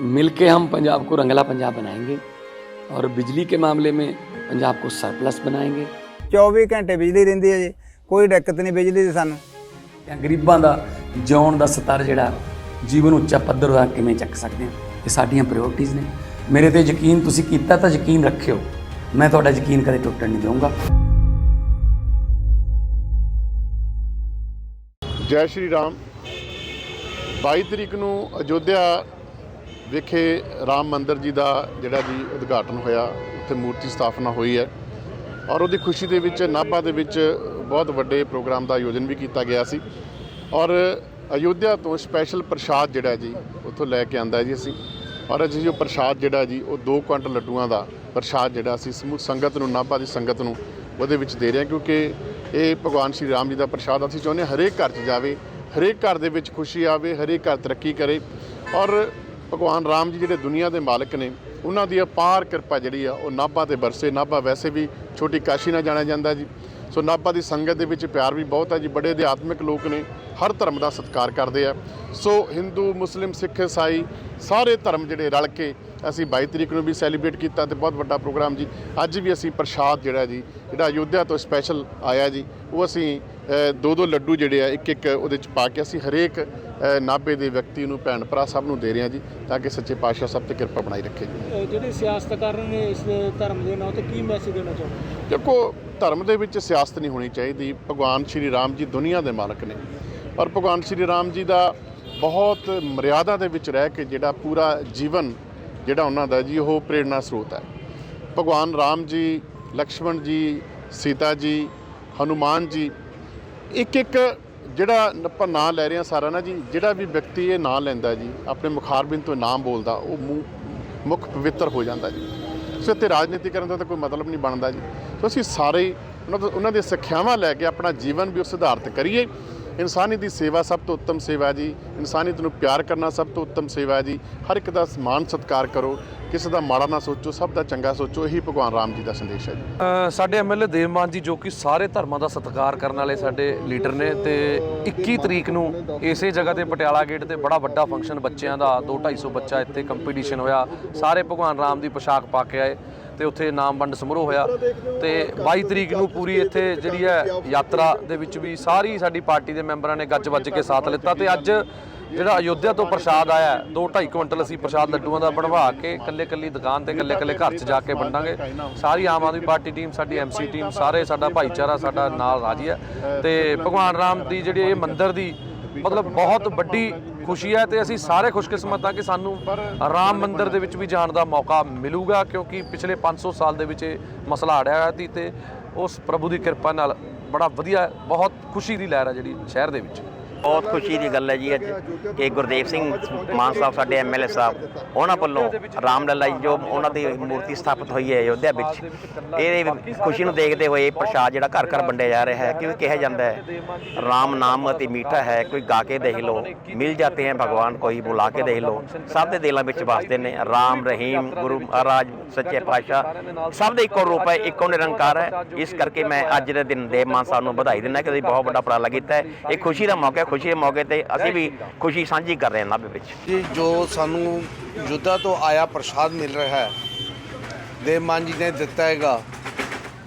मिलके हम पंजाब को रंगला पंजाब बनाएंगे और बिजली के मामले में पंजाब को सरप्लस बनाएंगे 24 ਘੰਟੇ ਬਿਜਲੀ ਰਹਿੰਦੀ ਹੈ ਜੀ ਕੋਈ ਦਿੱਕਤ ਨਹੀਂ ਬਿਜਲੀ ਦੀ ਸਾਨੂੰ ਜਾਂ ਗਰੀਬਾਂ ਦਾ ਜਿਉਣ ਦਾ ਸਤਰ ਜਿਹੜਾ ਜੀਵਨ ਉੱਚਾ ਪੱਧਰ ਦਾ ਕਿਵੇਂ ਚੱਕ ਸਕਦੇ ਹਾਂ ਇਹ ਸਾਡੀਆਂ ਪ੍ਰਾਇੋਰਟੀਆਂ ਨੇ ਮੇਰੇ ਤੇ ਯਕੀਨ ਤੁਸੀਂ ਕੀਤਾ ਤਾਂ ਯਕੀਨ ਰੱਖਿਓ ਮੈਂ ਤੁਹਾਡਾ ਯਕੀਨ ਕਦੇ ਟੁੱਟਣ ਨਹੀਂ ਦਊਂਗਾ ਜੈ ਸ਼੍ਰੀ ਰਾਮ 22 ਤਰੀਕ ਨੂੰ ਅਯੋਧਿਆ ਵਿਖੇ ਰਾਮ ਮੰਦਰ ਜੀ ਦਾ ਜਿਹੜਾ ਜੀ ਉਦਘਾਟਨ ਹੋਇਆ, ਉੱਥੇ ਮੂਰਤੀ ਸਥਾਪਨਾ ਹੋਈ ਹੈ ਔਰ ਉਹਦੀ ਖੁਸ਼ੀ ਦੇ ਵਿੱਚ, ਨਾਭਾ ਦੇ ਵਿੱਚ ਬਹੁਤ ਵੱਡੇ ਪ੍ਰੋਗਰਾਮ ਦਾ ਆਯੋਜਨ ਵੀ ਕੀਤਾ ਗਿਆ ਸੀ ਔਰ ਅਯੋਧਿਆ ਤੋਂ ਸਪੈਸ਼ਲ ਪ੍ਰਸ਼ਾਦ ਜਿਹੜਾ ਜੀ ਉੱਥੋਂ ਲੈ ਕੇ ਆਂਦਾ ਜੀ ਅਸੀਂ ਔਰ ਅੱਜ ਜੋ ਪ੍ਰਸ਼ਾਦ ਜਿਹੜਾ ਜੀ, ਉਹ 2 ਕੁਇੰਟਲ ਲੱਡੂਆਂ ਦਾ ਪ੍ਰਸ਼ਾਦ ਜਿਹੜਾ ਅਸੀਂ ਸਮੂਹ ਸੰਗਤ ਨੂੰ, ਨਾਭਾ ਦੀ ਸੰਗਤ ਨੂੰ ਉਹਦੇ ਵਿੱਚ ਦੇ ਰਹੇ ਹਾਂ ਕਿਉਂਕਿ ਇਹ ਭਗਵਾਨ ਸ਼੍ਰੀ ਰਾਮ ਜੀ ਦਾ ਪ੍ਰਸ਼ਾਦ ਅਸੀਂ ਚਾਹੁੰਦੇ ਹਾਂ ਹਰੇਕ ਘਰ 'ਚ ਜਾਵੇ, ਹਰੇਕ ਘਰ ਦੇ ਵਿੱਚ ਖੁਸ਼ੀ ਆਵੇ, ਹਰੇਕ ਘਰ ਤਰੱਕੀ ਕਰੇ ਔਰ ਭਗਵਾਨ ਰਾਮ ਜੀ ਜਿਹੜੇ ਦੁਨੀਆ ਦੇ ਮਾਲਕ ਨੇ, ਉਹਨਾਂ ਦੀ ਅਪਾਰ ਕਿਰਪਾ ਜਿਹੜੀ ਆ, ਉਹ ਨਾਭਾ ਤੇ ਬਰਸੇ। ਨਾਭਾ ਵੈਸੇ ਵੀ ਛੋਟੀ ਕਾਸ਼ੀ ਨਾਲ ਜਾਣਿਆ ਜਾਂਦਾ ਜੀ। ਸੋ ਨਾਭਾ ਦੀ ਸੰਗਤ ਦੇ ਵਿੱਚ ਪਿਆਰ ਵੀ ਬਹੁਤ ਹੈ ਜੀ। ਬੜੇ ਅਧਿਆਤਮਿਕ ਲੋਕ ਨੇ, ਹਰ ਧਰਮ ਦਾ ਸਤਿਕਾਰ ਕਰਦੇ ਆ। ਸੋ ਹਿੰਦੂ, ਮੁਸਲਿਮ, ਸਿੱਖ, ਈਸਾਈ, ਸਾਰੇ ਧਰਮ ਜਿਹੜੇ ਰਲ ਕੇ ਅਸੀਂ 22 ਤਰੀਕ ਨੂੰ ਵੀ ਸੈਲੀਬ੍ਰੇਟ ਕੀਤਾ ਤੇ ਬਹੁਤ ਵੱਡਾ ਪ੍ਰੋਗਰਾਮ ਜੀ। ਅੱਜ ਵੀ ਅਸੀਂ ਪ੍ਰਸ਼ਾਦ ਜਿਹੜਾ ਜੀ, ਜਿਹੜਾ ਅਯੋਧਿਆ ਤੋਂ ਸਪੈਸ਼ਲ ਆਇਆ ਜੀ, ਉਹ ਅਸੀਂ ਦੋ ਦੋ ਲੱਡੂ ਜਿਹੜੇ ਆ ਇੱਕ ਇੱਕ ਉਹਦੇ ਚ ਪਾ ਕੇ ਅਸੀਂ ਹਰੇਕ ਨਾਭੇ ਦੇ ਵਿਅਕਤੀ ਨੂੰ ਭੈਣ ਭਰਾ ਸਭ ਨੂੰ ਦੇ ਰਹੇ ਹਾਂ ਜੀ ਤਾਂ ਕਿ ਸੱਚੇ ਪਾਤਸ਼ਾਹ ਸਭ ਤੇ ਕਿਰਪਾ ਬਣਾਈ ਰੱਖੇ ਜੀ। ਜਿਹੜੇ ਸਿਆਸਤਕਾਰ ਨੇ ਇਸ ਧਰਮ ਦੇ ਨਾਂ ਤੇ ਕੀ ਮੈਸੇਜ ਦੇਣਾ ਚਾਹੁੰਦੇ? ਦੇਖੋ ਧਰਮ ਦੇ ਵਿੱਚ ਸਿਆਸਤ ਨਹੀਂ ਹੋਣੀ ਚਾਹੀਦੀ। ਭਗਵਾਨ ਸ਼੍ਰੀ ਰਾਮ ਜੀ ਦੁਨੀਆ ਦੇ ਮਾਲਕ ਨੇ। ਔਰ ਭਗਵਾਨ ਸ਼੍ਰੀ ਰਾਮ ਜੀ ਦਾ ਬਹੁਤ ਮਰਿਆਦਾ ਦੇ ਵਿੱਚ ਰਹਿ ਕੇ ਜਿਹੜਾ ਪੂਰਾ ਜੀਵਨ ਜਿਹੜਾ ਉਹਨਾਂ ਦਾ ਜੀ ਉਹ ਪ੍ਰੇਰਣਾ ਸਰੋਤ ਹੈ। ਭਗਵਾਨ ਰਾਮ ਜੀ ਲਕਸ਼ਮਣ ਜੀ ਸੀਤਾ ਜੀ ਹਨੂਮਾਨ ਜੀ ਇੱਕ ਇੱਕ ਜਿਹੜਾ ਆਪਾਂ ਨਾਂ ਲੈ ਰਹੇ ਹਾਂ ਸਾਰਾ ਨਾ ਜੀ, ਜਿਹੜਾ ਵੀ ਵਿਅਕਤੀ ਇਹ ਨਾਂ ਲੈਂਦਾ ਜੀ, ਆਪਣੇ ਮੁਖਾਰਬਿੰਦ ਤੋਂ ਨਾਮ ਬੋਲਦਾ, ਉਹ ਮੂੰਹ ਮੁਖ ਪਵਿੱਤਰ ਹੋ ਜਾਂਦਾ ਜੀ। ਸੋ ਇੱਥੇ ਰਾਜਨੀਤੀ ਕਰਨ ਦਾ ਤਾਂ ਕੋਈ ਮਤਲਬ ਨਹੀਂ ਬਣਦਾ ਜੀ। ਸੋ ਅਸੀਂ ਸਾਰੇ ਹੀ ਉਹਨਾਂ ਤੋਂ ਦੀਆਂ ਸਿੱਖਿਆਵਾਂ ਲੈ ਕੇ ਆਪਣਾ ਜੀਵਨ ਵੀ ਉਸ ਸੁਧਾਰਤ ਕਰੀਏ। ਇਨਸਾਨੀਅਤ ਦੀ ਸੇਵਾ ਸਭ ਤੋਂ ਉੱਤਮ ਸੇਵਾ ਹੈ ਜੀ। ਇਨਸਾਨੀਅਤ ਨੂੰ ਪਿਆਰ ਕਰਨਾ ਸਭ ਤੋਂ ਉੱਤਮ ਸੇਵਾ ਹੈ ਜੀ। ਹਰ ਇੱਕ ਦਾ ਸਮਾਨ ਸਤਿਕਾਰ ਕਰੋ ਕਿਸੇ ਦਾ ਮਾੜਾ ਨਾ ਸੋਚੋ ਸਭ ਦਾ ਚੰਗਾ ਸੋਚੋ ਇਹੀ ਭਗਵਾਨ ਰਾਮ ਜੀ ਦਾ ਸੰਦੇਸ਼ ਹੈ ਜੀ। ਅ, ਸਾਡੇ ਐਮਐਲਏ ਦੇਵਮਾਨ ਜੀ ਜੋ ਕਿ ਸਾਰੇ ਧਰਮਾਂ ਦਾ ਸਤਿਕਾਰ ਕਰਨ ਵਾਲੇ ਸਾਡੇ ਲੀਡਰ ਨੇ ਤੇ 21 ਤਰੀਕ ਨੂੰ ਇਸੇ ਜਗ੍ਹਾ ਤੇ ਪਟਿਆਲਾ ਗੇਟ ਤੇ ਬੜਾ ਵੱਡਾ ਫੰਕਸ਼ਨ ਬੱਚਿਆਂ ਦਾ 2-250 ਬੱਚਾ ਇੱਥੇ ਕੰਪੀਟੀਸ਼ਨ ਹੋਇਆ। ਸਾਰੇ ਭਗਵਾਨ ਰਾਮ ਦੀ ਪੋਸ਼ਾਕ ਪਾ ਕੇ ਆਏ। ਤੇ ਉੱਥੇ ਨਾਮ ਵੰਡ ਸਮਾਰੋਹ ਹੋਇਆ ਤੇ 22 ਤਰੀਕ ਨੂੰ ਪੂਰੀ ਇੱਥੇ ਜਿਹੜੀ ਹੈ ਯਾਤਰਾ ਦੇ ਵਿੱਚ ਵੀ ਸਾਰੀ ਸਾਡੀ ਪਾਰਟੀ ਦੇ ਮੈਂਬਰਾਂ ਨੇ ਗੱਜ ਵੱਜ ਕੇ ਸਾਥ ਲਿੱਤਾ ਤੇ ਅੱਜ ਜਿਹੜਾ ਅਯੋਧਿਆ ਤੋਂ ਪ੍ਰਸ਼ਾਦ ਆਇਆ 2.5 ਕੁਇੰਟਲ ਅਸੀਂ ਪ੍ਰਸ਼ਾਦ ਲੱਡੂਆਂ ਦਾ ਬਣਵਾ ਕੇ ਕੱਲੇ ਕੱਲੀ ਦੁਕਾਨ ਤੇ ਕੱਲੇ ਕੱਲੇ ਘਰ 'ਚ ਜਾ ਕੇ ਵੰਡਾਂਗੇ। ਸਾਰੀ ਆਮ ਆਦਮੀ ਪਾਰਟੀ ਟੀਮ, ਸਾਡੀ ਐਮਸੀ ਟੀਮ, ਸਾਰੇ ਸਾਡਾ ਭਾਈਚਾਰਾ ਸਾਡਾ ਨਾਲ ਰਾਜੀ ਹੈ ਤੇ ਭਗਵਾਨ ਰਾਮ ਦੀ ਜਿਹੜੀ ਇਹ ਮੰਦਿਰ ਦੀ ਮਤਲਬ ਬਹੁਤ ਵੱਡੀ ਖੁਸ਼ੀ ਹੈ ਤੇ ਅਸੀਂ ਸਾਰੇ ਖੁਸ਼ਕਿਸਮਤ ਹਾਂ ਕਿ ਸਾਨੂੰ ਰਾਮ ਮੰਦਿਰ ਦੇ ਵਿੱਚ ਵੀ ਜਾਣ ਦਾ ਮੌਕਾ ਮਿਲੂਗਾ, ਕਿਉਂਕਿ ਪਿਛਲੇ 500 ਸਾਲ ਦੇ ਵਿੱਚ ਇਹ ਮਸਲਾ ਅੜਿਆ ਹੋਇਆ ਸੀ ਤੇ ਉਸ ਪ੍ਰਭੂ ਦੀ ਕਿਰਪਾ ਨਾਲ ਬੜਾ ਵਧੀਆ, ਬਹੁਤ ਖੁਸ਼ੀ ਦੀ ਲਹਿਰ ਹੈ ਜਿਹੜੀ ਸ਼ਹਿਰ ਦੇ ਵਿੱਚ। ਬਹੁਤ ਖੁਸ਼ੀ ਦੀ ਗੱਲ ਹੈ ਜੀ ਅੱਜ ਕਿ ਗੁਰਦੇਵ ਸਿੰਘ ਮਾਨ ਸਾਹਿਬ, ਸਾਡੇ ਐਮਐਲਏ ਸਾਹਿਬ, ਉਹਨਾਂ ਵੱਲੋਂ ਰਾਮ ਲੱਲਾ ਜੀ ਜੋ ਉਹਨਾਂ ਦੀ ਮੂਰਤੀ ਸਥਾਪਿਤ ਹੋਈ ਹੈ ਅਯੋਧਿਆ ਵਿੱਚ, ਇਹ ਖੁਸ਼ੀ ਨੂੰ ਦੇਖਦੇ ਹੋਏ ਇਹ ਪ੍ਰਸ਼ਾਦ ਜਿਹੜਾ ਘਰ ਘਰ ਵੰਡਿਆ ਜਾ ਰਿਹਾ ਹੈ, ਕਿਉਂਕਿ ਕਿਹਾ ਜਾਂਦਾ ਹੈ, ਰਾਮ ਨਾਮ ਅਤੀ ਮੀਠਾ ਹੈ, ਕੋਈ ਗਾ ਕੇ ਦੇਖ ਲੋ ਮਿਲ ਜਾਤੇ ਹੈ ਭਗਵਾਨ, ਕੋਈ ਬੁਲਾ ਕੇ ਦੇਖ ਲੋ ਸਭ ਦੇ ਦਿਲਾਂ ਵਿੱਚ ਵਸਦੇ ਨੇ, ਰਾਮ, ਰਹੀਮ, ਗੁਰੂ ਮਹਾਰਾਜ, ਸੱਚੇ ਪਾਤਸ਼ਾਹ, ਸਭ ਦੇ ਇੱਕੋ ਰੂਪ ਹੈ, ਇੱਕੋ ਨਿਰੰਕਾਰ ਹੈ, ਇਸ ਕਰਕੇ ਮੈਂ ਅੱਜ ਦੇ ਦਿਨ ਦੇਵ ਮਾਨ ਸਾਹਿਬ ਨੂੰ ਵਧਾਈ ਦਿੰਦਾ ਕਿ ਤੁਸੀਂ ਬਹੁਤ ਵੱਡਾ ਉਪਰਾਲਾ ਕੀਤਾ ਹੈ, ਇਹ ਖੁਸ਼ੀ ਦਾ ਮੌਕਾ ਖੁਸ਼ੀ ਦੇ ਮੌਕੇ ਤੇ ਅਸੀਂ ਵੀ ਖੁਸ਼ੀ ਸਾਂਝੀ ਕਰ ਰਹੇ ਹਾਂ ਨਾਭੇ ਵਿੱਚ। ਜੀ, ਜੋ ਸਾਨੂੰ ਯੁੱਧਾ ਤੋਂ ਆਇਆ ਪ੍ਰਸ਼ਾਦ ਮਿਲ ਰਿਹਾ ਹੈ, ਦੇਵ ਮਾਨ ਜੀ ਨੇ ਦਿੱਤਾ ਹੈਗਾ।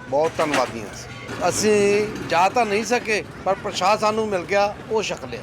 ਬਹੁਤ ਧੰਨਵਾਦੀ ਹਾਂ ਅਸੀਂ। ਜਾ ਤਾਂ ਨਹੀਂ ਸਕੇ, ਪਰ ਪ੍ਰਸ਼ਾਦ ਸਾਨੂੰ ਮਿਲ ਗਿਆ, ਉਹ ਸ਼ਕਲ ਹੈ